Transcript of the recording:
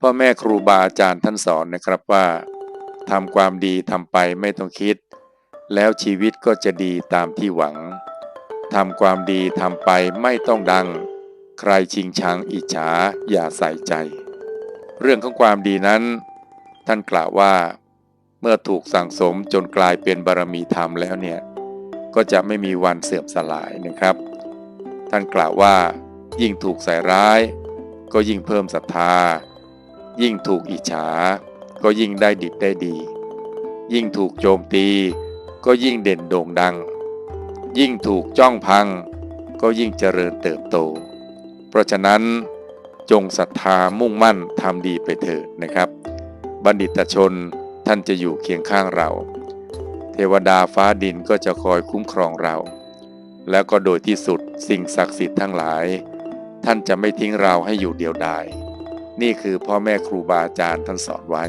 พ่อแม่ครูบาอาจารย์ท่านสอนนะครับว่าทำความดีทำไปไม่ต้องคิด แล้วชีวิตก็จะดีตามที่หวังทำความดีทำไปไม่ต้องดัง ใครชิงชังอิจฉาอย่าใส่ใจ เรื่องของความดีนั้น ท่านกล่าวว่า เมื่อถูกสั่งสมจนกลายเป็นบารมีธรรมแล้วเนี่ย ก็จะไม่มีวันเสื่อมสลายนะครับ ท่านกล่าวว่า ยิ่งถูกใส่ร้าย ก็ยิ่งเพิ่มศรัทธา ยิ่งถูกอิจฉา ก็ยิ่งได้ดิบได้ดี ยิ่งถูกโจมตี ก็ยิ่งเด่นโด่งดัง ยิ่งถูกจ้องพัง ก็ยิ่งเจริญเติบโต เพราะฉะนั้นจงศรัทธามุ่งมั่นทำดีไปเถิดนะครับ บัณฑิตชนท่านจะอยู่เคียงข้างเรา เทวดาฟ้าดินก็จะคอยคุ้มครองเรา แล้วก็โดยที่สุดสิ่งศักดิ์สิทธิ์ทั้งหลาย ท่านจะไม่ทิ้งเราให้อยู่เดียวดาย นี่คือพ่อแม่ครูบาอาจารย์ท่านสอนไว้